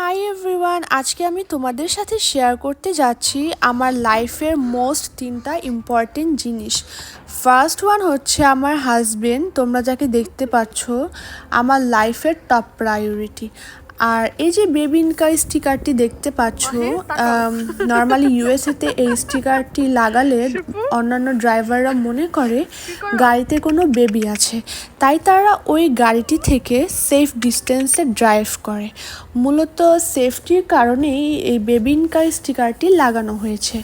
Hi everyone আজকে আমি তোমাদের সাথে শেয়ার করতে যাচ্ছি আমার লাইফের মোস্ট তিনটা ইম্পর্টেন্ট জিনিস। ফার্স্ট ওয়ান হচ্ছে আমার হাজবেন্ড তোমরা যাকে দেখতে পাচ্ছ, আমার লাইফের টপ প্রায়োরিটি আর এই যে বেবিনকার স্টিকারটি দেখতে পাচ্ছ নর্মালি ইউএসএতে এই স্টিকারটি লাগালে অন্যান্য ড্রাইভাররা মনে করে গাড়িতে কোনো বেবি আছে। তাই তারা ওই গাড়িটি থেকে সেফ ডিস্টেন্সে ড্রাইভ করে। মূলত সেফটির কারণেই এই বেবিনকার স্টিকারটি লাগানো হয়েছে।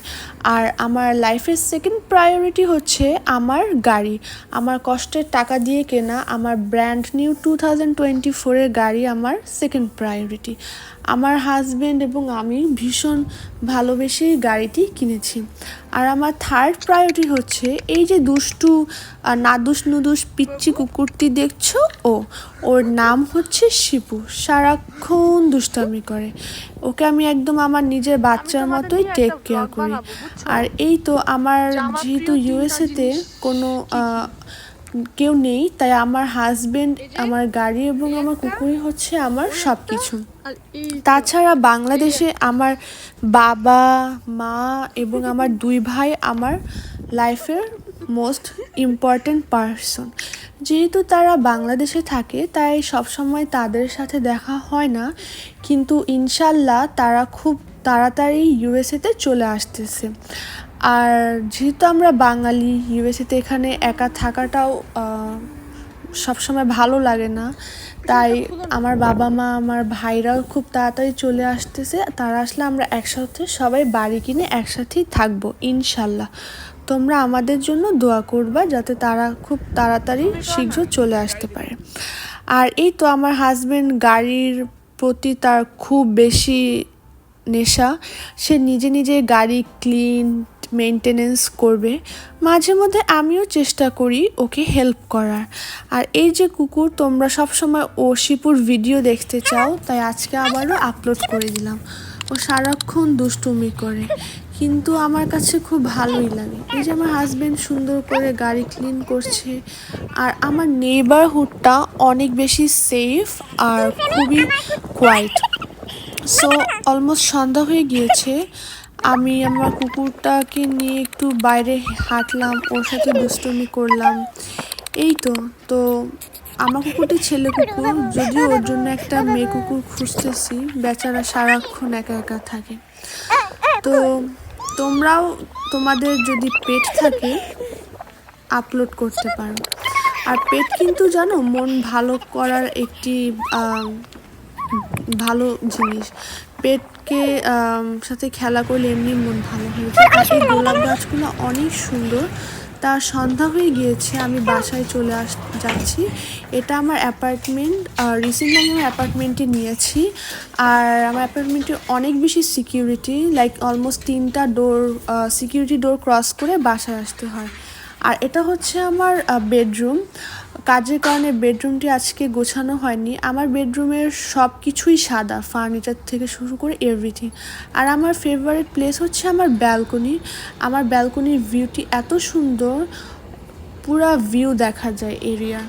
আর আমার লাইফের সেকেন্ড প্রায়োরিটি হচ্ছে আমার গাড়ি। আমার কষ্টের টাকা দিয়ে কেনা আমার brand new two thousand twenty ফোরের গাড়ি আমার সেকেন্ড প্রায়োরিটি আমার হাজব্যান্ড এবং আমি ভীষণ ভালোবেসে গাড়িটি কিনেছি। আর আমার থার্ড প্রায়োরিটি হচ্ছে এই যে দুষ্টু নাদুস নুদুস পিচ্ছি কুকুরটি দেখছ? ও ওর নাম হচ্ছে শিপু। সারাক্ষণ দুষ্টামি করে। ওকে আমি একদম আমার নিজের বাচ্চার মতোই টেক কেয়ার করি। আর এই তো আমার যেহেতু ইউএসএতে কোনো কেউ নেই তাই আমার হাজবেন্ড আমার গাড়ি এবং আমার কুকুরই হচ্ছে আমার সব কিছু তাছাড়া বাংলাদেশে আমার বাবা মা এবং আমার দুই ভাই আমার লাইফের মোস্ট ইম্পর্ট্যান্ট পারসন যেহেতু তারা বাংলাদেশে থাকে তাই সবসময় তাদের সাথে দেখা হয় না। কিন্তু ইনশাল্লাহ তারা খুব তাড়াতাড়ি ইউএসএতে চলে আসতেছে। আর যেহেতু আমরা বাঙালি, ইউএসএতে এখানে একা থাকাটাও সবসময় ভালো লাগে না। তাই আমার বাবা মা আমার ভাইরাও খুব তাড়াতাড়ি চলে আসতেছে। তারা আসলে আমরা একসাথে সবাই বাড়ি কিনে একসাথেই থাকব, ইনশাল্লাহ। তোমরা আমাদের জন্য দোয়া করবা যাতে তারা খুব তাড়াতাড়ি শীঘ্র চলে আসতে পারে। আর এই তো আমার হাজব্যান্ড গাড়ির প্রতি তার খুব বেশি নেশা, সে নিজে নিজে গাড়ি ক্লিন মেনটেনেন্স করবে। মাঝে মধ্যে আমিও চেষ্টা করি ওকে হেল্প করার। আর এই যে কুকুর, তোমরা সব সময় ও শিপুর ভিডিও দেখতে চাও, তাই আজকে আবারও আপলোড করে দিলাম। ও সারাক্ষণ দুষ্টুমি করে, কিন্তু আমার কাছে খুব ভালোই লাগে। এই যে আমার হাজব্যান্ড সুন্দর করে গাড়ি ক্লিন করছে, আর আমার নেইবারহুডটা অনেক বেশি সেফ আর খুবই কোয়াইট সো অলমোস্ট সন্ধ্যা হয়ে গিয়েছে। আমি আমার কুকুরটাকে নিয়ে একটু বাইরে হাঁটলাম, ওর সাথে দুষ্টমি করলাম। এই তো তো আমার কুকুরটি ছেলে কুকুর, যদিও ওর জন্য একটা মেয়ে কুকুর খুঁজতেছি, বেচারা সারাক্ষণ একা একা থাকে। তো তোমরাও তোমাদের যদি পেট থাকে আপলোড করতে পারো। আর পেট কিন্তু জানো, মন ভালো করার একটি ভালো জিনিস। পেটকে সাথে খেলা করলে এমনি মন ভালো হয়ে যায়। আর এই গোলাপ গাছগুলো অনেক সুন্দর। তা সন্ধ্যা হয়ে গিয়েছে আমি বাসায় চলে আস যাচ্ছি। এটা আমার অ্যাপার্টমেন্ট রিসেন্টলি আমি আমার অ্যাপার্টমেন্টে নিয়েছি। আর আমার অ্যাপার্টমেন্টে অনেক বেশি সিকিউরিটি লাইক অলমোস্ট তিনটা ডোর সিকিউরিটি ডোর ক্রস করে বাসায় আসতে হয়। আর এটা হচ্ছে আমার বেডরুম কাজের কারণে বেডরুমটি আজকে গোছানো হয়নি। আমার বেডরুমের সব কিছুই সাদা, ফার্নিচার থেকে শুরু করে এভরিথিং আর আমার ফেভারিট প্লেস হচ্ছে আমার ব্যালকনি আমার ব্যালকনির ভিউটি এত সুন্দর, পুরা ভিউ দেখা যায় এরিয়া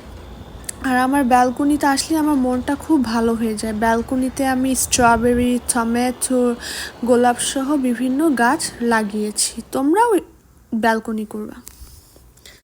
আর আমার ব্যালকনিতে আসলে আমার মনটা খুব ভালো হয়ে যায়। ব্যালকনিতে আমি স্ট্রবেরি টমেটো গোলাপ সহ বিভিন্ন গাছ লাগিয়েছি। তোমরাও ব্যালকনি করবা।